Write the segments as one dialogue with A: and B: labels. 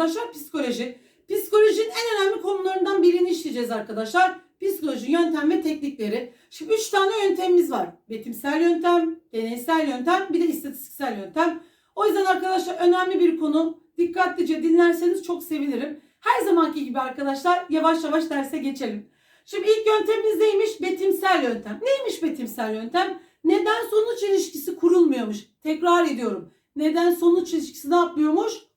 A: arkadaşlar psikoloji. Psikolojinin en önemli konularından birini işleyeceğiz arkadaşlar. Psikoloji yöntem ve teknikleri. Şimdi 3 tane yöntemimiz var. Betimsel yöntem, deneysel yöntem, bir de istatistiksel yöntem. O yüzden arkadaşlar önemli bir konu. Dikkatlice dinlerseniz çok sevinirim. Her zamanki gibi arkadaşlar yavaş yavaş derse geçelim. Şimdi ilk yöntemimiz neymiş? Betimsel yöntem. Neymiş betimsel yöntem? Neden sonuç ilişkisi kurulmuyormuş. Tekrar ediyorum. Neden sonuç ilişkisi ne yapmıyormuş?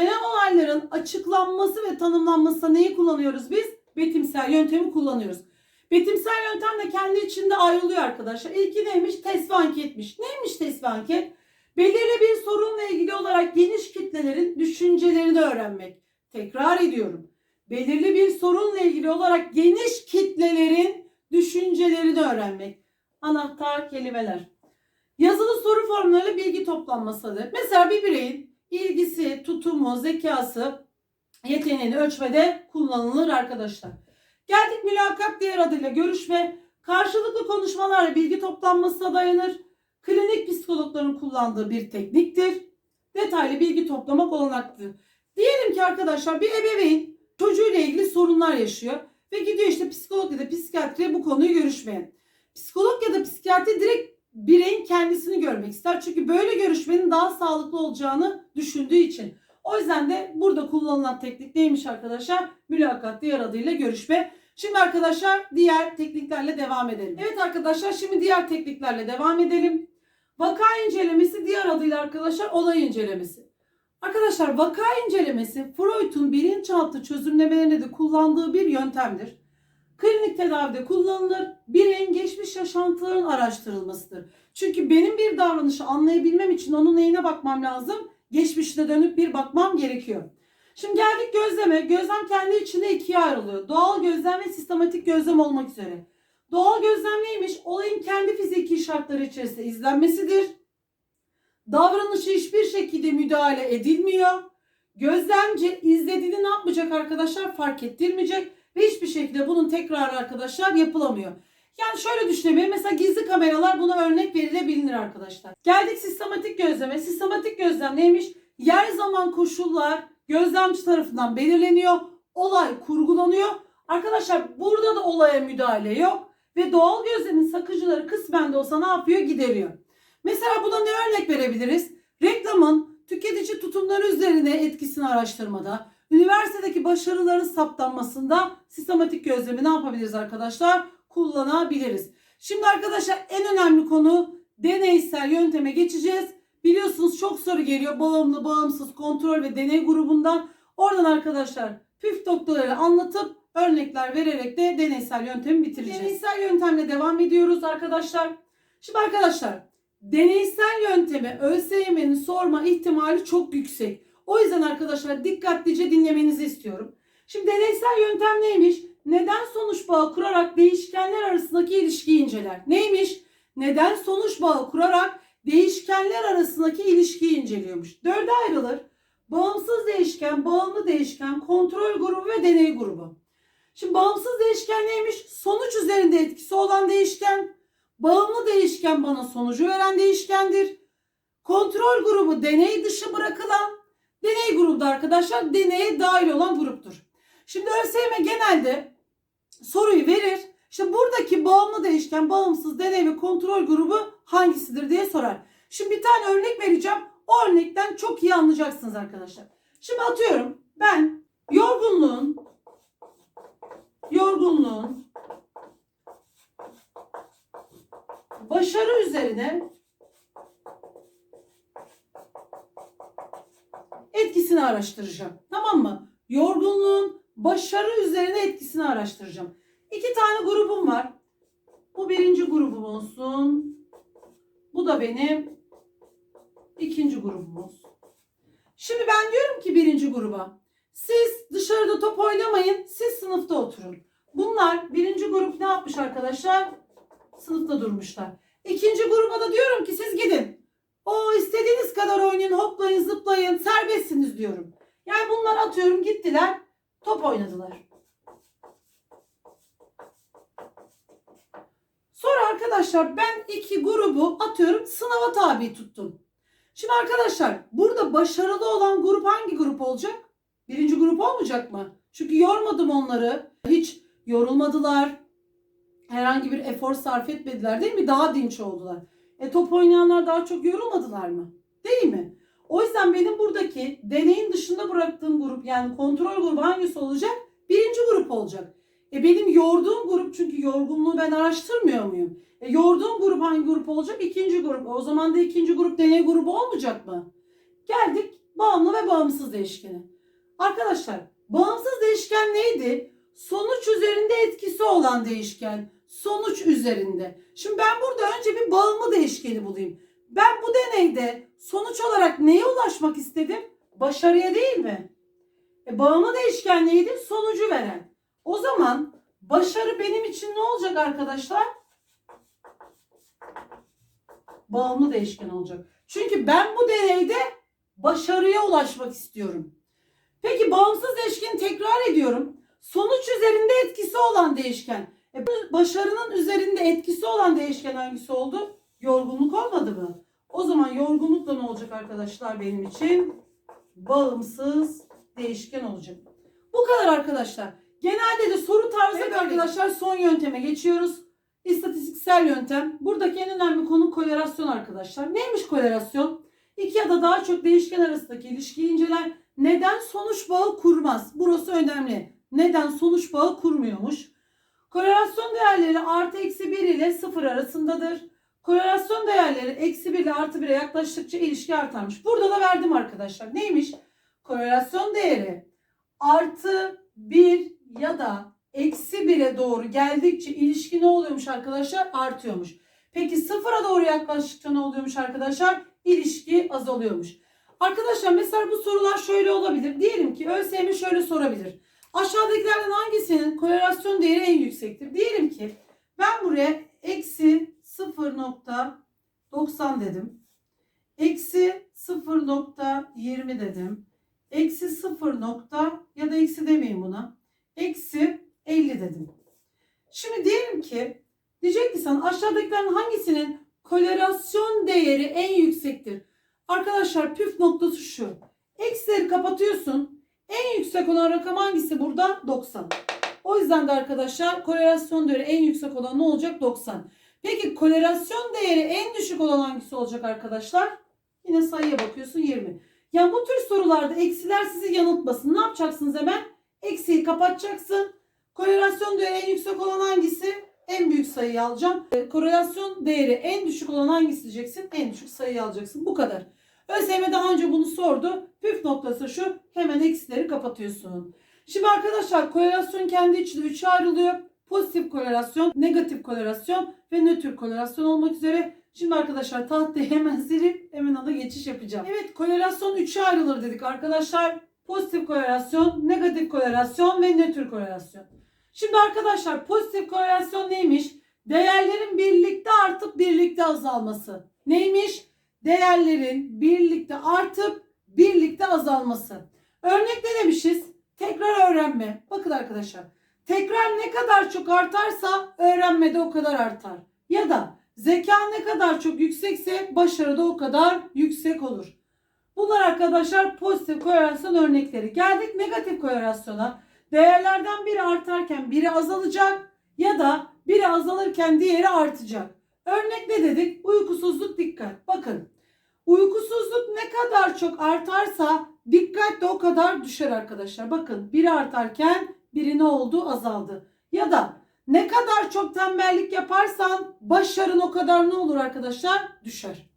A: İncelenen olayların açıklanması ve tanımlanmasında neyi kullanıyoruz biz? Betimsel yöntemi kullanıyoruz. Betimsel yöntem de kendi içinde ayrılıyor arkadaşlar. İlki neymiş? Test ve anketmiş. Neymiş test ve anket? Belirli bir sorunla ilgili olarak geniş kitlelerin düşüncelerini öğrenmek. Tekrar ediyorum. Belirli bir sorunla ilgili olarak geniş kitlelerin düşüncelerini öğrenmek. Anahtar kelimeler. Yazılı soru formlarıyla bilgi toplanmasıdır. Mesela bir bireyin ilgisi, tutumu, zekası, yeteneğini ölçmede kullanılır arkadaşlar. Geldik mülakat diğer adıyla görüşme. Karşılıklı konuşmalarla bilgi toplanmasına dayanır. Klinik psikologların kullandığı bir tekniktir. Detaylı bilgi toplamak olanaktır. Diyelim ki arkadaşlar bir ebeveyn çocuğuyla ilgili sorunlar yaşıyor ve gidiyor işte psikolog ya da psikiyatriye bu konuyu görüşmeye. Psikolog ya da psikiyatri direkt bireyin kendisini görmek ister. Çünkü böyle görüşmenin daha sağlıklı olacağını düşündüğü için. O yüzden de burada kullanılan teknik neymiş arkadaşlar? Mülakat diğer adıyla görüşme. Şimdi arkadaşlar diğer tekniklerle devam edelim. Evet arkadaşlar şimdi diğer tekniklerle devam edelim. Vaka incelemesi diğer adıyla arkadaşlar olay incelemesi. Arkadaşlar vaka incelemesi Freud'un bilinçaltı çözümlemelerinde de kullandığı bir yöntemdir. Klinik tedavide kullanılır. Bireyin geçmiş yaşantıların araştırılmasıdır. Çünkü benim bir davranışı anlayabilmem için onun neyine bakmam lazım? Geçmişine dönüp bir bakmam gerekiyor. Şimdi geldik gözleme. Gözlem kendi içinde ikiye ayrılıyor. Doğal gözlem ve sistematik gözlem olmak üzere. Doğal gözlem neymiş? Olayın kendi fiziki şartları içerisinde izlenmesidir. Davranışı hiçbir şekilde müdahale edilmiyor. Gözlemci izlediğini ne yapmayacak arkadaşlar? Fark ettirmeyecek hiçbir şekilde bunun tekrarı arkadaşlar yapılamıyor. Yani şöyle düşünelim. Mesela gizli kameralar buna örnek verilebilir arkadaşlar. Geldik sistematik gözleme. Sistematik gözlem neymiş? Yer zaman koşullar gözlemci tarafından belirleniyor. Olay kurgulanıyor. Arkadaşlar burada da olaya müdahale yok. Ve doğal gözlemin sakıcıları kısmen de olsa ne yapıyor? Gideriyor. Mesela buna ne örnek verebiliriz? Reklamın tüketici tutumları üzerine etkisini araştırmada, üniversitedeki başarıların saptanmasında sistematik gözlemi ne yapabiliriz arkadaşlar? Kullanabiliriz. Şimdi arkadaşlar en önemli konu deneysel yönteme geçeceğiz. Biliyorsunuz çok soru geliyor. Bağımlı, bağımsız, kontrol ve deney grubundan. Oradan arkadaşlar püf noktaları anlatıp örnekler vererek de deneysel yöntemi bitireceğiz. Deneysel yöntemle devam ediyoruz arkadaşlar. Şimdi arkadaşlar deneysel yöntemi ÖSYM'nin sorma ihtimali çok yüksek. O yüzden arkadaşlar dikkatlice dinlemenizi istiyorum. Şimdi deneysel yöntem neymiş? Neden sonuç bağı kurarak değişkenler arasındaki ilişkiyi inceler. Neymiş? Neden sonuç bağı kurarak değişkenler arasındaki ilişkiyi inceliyormuş. Dörde ayrılır. Bağımsız değişken, bağımlı değişken, kontrol grubu ve deney grubu. Şimdi bağımsız değişken neymiş? Sonuç üzerinde etkisi olan değişken. Bağımlı değişken bana sonucu veren değişkendir. Kontrol grubu deney dışı bırakılan. Deney grubu da arkadaşlar deneye dahil olan gruptur. Şimdi ÖSYM genelde soruyu verir. İşte buradaki bağımlı değişken, bağımsız deney ve kontrol grubu hangisidir diye sorar. Şimdi bir tane örnek vereceğim. O örnekten çok iyi anlayacaksınız arkadaşlar. Şimdi atıyorum ben yorgunluğun yorgunluğun başarı üzerine etkisini araştıracağım. Tamam mı? Yorgunluğun başarı üzerine etkisini araştıracağım. İki tane grubum var. Bu birinci grubum olsun. Bu da benim ikinci grubum olsun. Şimdi ben diyorum ki birinci gruba. Siz dışarıda top oynamayın. Siz sınıfta oturun. Bunlar birinci grup ne yapmış arkadaşlar? Sınıfta durmuşlar. İkinci gruba da diyorum ki siz gidin. O istediğiniz kadar oynayın, hoplayın, zıplayın, serbestsiniz diyorum. Yani bunlar atıyorum gittiler, top oynadılar. Sonra arkadaşlar ben iki grubu atıyorum sınava tabi tuttum. Şimdi arkadaşlar burada başarılı olan grup hangi grup olacak? Birinci grup olmayacak mı? Çünkü yormadım onları. Hiç yorulmadılar. Herhangi bir efor sarf etmediler değil mi? Daha dinç oldular. E top oynayanlar daha çok yorulmadılar mı? Değil mi? O yüzden benim buradaki deneyin dışında bıraktığım grup yani kontrol grubu hangisi olacak? Birinci grup olacak. E benim yorduğum grup çünkü yorgunluğu ben araştırmıyor muyum? E yorduğum grup hangi grup olacak? İkinci grup. O zaman da ikinci grup deney grubu olmayacak mı? Geldik bağımlı ve bağımsız değişkene. Arkadaşlar bağımsız değişken neydi? Sonuç üzerinde etkisi olan değişken. Sonuç üzerinde. Şimdi ben burada önce bir bağımlı değişkeni bulayım. Ben bu deneyde sonuç olarak neye ulaşmak istedim? Başarıya değil mi? E, bağımlı değişken neydi? Sonucu veren. O zaman başarı benim için ne olacak arkadaşlar? Bağımlı değişken olacak. Çünkü ben bu deneyde başarıya ulaşmak istiyorum. Peki bağımsız değişkeni tekrar ediyorum. Sonuç üzerinde etkisi olan değişken. E, başarının üzerinde etkisi olan değişken hangisi oldu? Yorgunluk olmadı mı? O zaman yorgunlukla ne olacak arkadaşlar benim için? Bağımsız değişken olacak. Bu kadar arkadaşlar. Genelde de soru tarzı
B: Evet,
A: arkadaşlar son yönteme geçiyoruz. İstatistiksel yöntem. Buradaki en önemli konu korelasyon arkadaşlar. Neymiş korelasyon? İki ya da daha çok değişken arasındaki ilişkiyi inceler. Neden sonuç bağı kurmaz? Burası önemli. Neden sonuç bağı kurmuyormuş? Korelasyon değerleri artı eksi 1 ile 0 arasındadır. Korelasyon değerleri eksi 1 ile artı 1'e yaklaştıkça ilişki artarmış. Burada da verdim arkadaşlar. Neymiş? Korelasyon değeri artı 1 ya da eksi 1'e doğru geldikçe ilişki ne oluyormuş arkadaşlar? Artıyormuş. Peki sıfıra doğru yaklaştıkça ne oluyormuş arkadaşlar? İlişki azalıyormuş. Arkadaşlar mesela bu sorular şöyle olabilir. Diyelim ki ÖSYM şöyle sorabilir. Aşağıdakilerden hangisinin korelasyon değeri en yüksektir? Diyelim ki ben buraya eksi 0.90 dedim. Eksi 0.20 dedim. Eksi 0 nokta ya da eksi demeyin buna. Eksi 50 dedim. Şimdi diyelim ki diyecek ki sana aşağıdakilerin hangisinin korelasyon değeri en yüksektir? Arkadaşlar püf noktası şu. Eksileri kapatıyorsun. En yüksek olan rakam hangisi burada? 90. O yüzden de arkadaşlar korelasyon değeri en yüksek olan ne olacak? 90. Peki korelasyon değeri en düşük olan hangisi olacak arkadaşlar? Yine sayıya bakıyorsun 20. Yani bu tür sorularda eksiler sizi yanıltmasın. Ne yapacaksınız hemen? Eksiyi kapatacaksın. Korelasyon değeri en yüksek olan hangisi? En büyük sayıyı alacağım. E, Korelasyon değeri en düşük olan hangisi diyeceksin? En düşük sayıyı alacaksın. Bu kadar. ÖSYM daha önce bunu sordu. Püf noktası şu. Hemen eksileri kapatıyorsun. Şimdi arkadaşlar korelasyon kendi içinde üçe ayrılıyor. Pozitif korelasyon, negatif korelasyon ve nötr korelasyon olmak üzere. Şimdi arkadaşlar tahtayı hemen silip hemen ona geçiş yapacağım. Evet korelasyon üçe ayrılır dedik arkadaşlar. Pozitif korelasyon, negatif korelasyon ve nötr korelasyon. Şimdi arkadaşlar pozitif korelasyon neymiş? Değerlerin birlikte artıp birlikte azalması. Neymiş? Değerlerin birlikte artıp birlikte azalması. Örnek ne demişiz? Tekrar öğrenme. Bakın arkadaşlar. Tekrar ne kadar çok artarsa öğrenme de o kadar artar. Ya da zeka ne kadar çok yüksekse başarı da o kadar yüksek olur. Bunlar arkadaşlar pozitif korelasyon örnekleri. Geldik negatif korelasyona. Değerlerden biri artarken biri azalacak ya da biri azalırken diğeri artacak. Örnek ne dedik? Uykusuzluk dikkat. Bakın. Uykusuzluk ne kadar çok artarsa dikkat de o kadar düşer arkadaşlar. Bakın biri artarken biri ne oldu? Azaldı. Ya da ne kadar çok tembellik yaparsan başarın o kadar ne olur arkadaşlar? Düşer.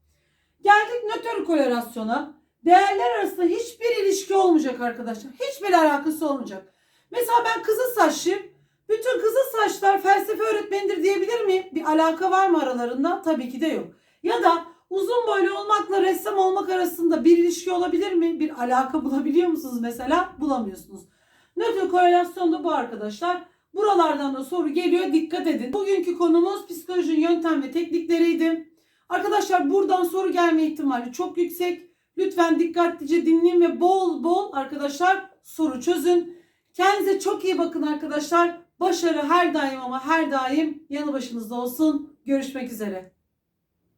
A: Geldik nötr korelasyona. Değerler arasında hiçbir ilişki olmayacak arkadaşlar. Hiçbir alakası olmayacak. Mesela ben kızıl saçlıyım. Bütün kızıl saçlar felsefe öğretmenidir diyebilir miyim? Bir alaka var mı aralarında? Tabii ki de yok. Ya da uzun boylu olmakla ressam olmak arasında bir ilişki olabilir mi? Bir alaka bulabiliyor musunuz mesela? Bulamıyorsunuz. Nötr korelasyon da bu arkadaşlar. Buralardan da soru geliyor. Dikkat edin. Bugünkü konumuz psikolojinin yöntem ve teknikleriydi. Arkadaşlar buradan soru gelme ihtimali çok yüksek. Lütfen dikkatlice dinleyin ve bol bol arkadaşlar soru çözün. Kendinize çok iyi bakın arkadaşlar. Başarı her daim ama her daim yanı başınızda olsun. Görüşmek üzere.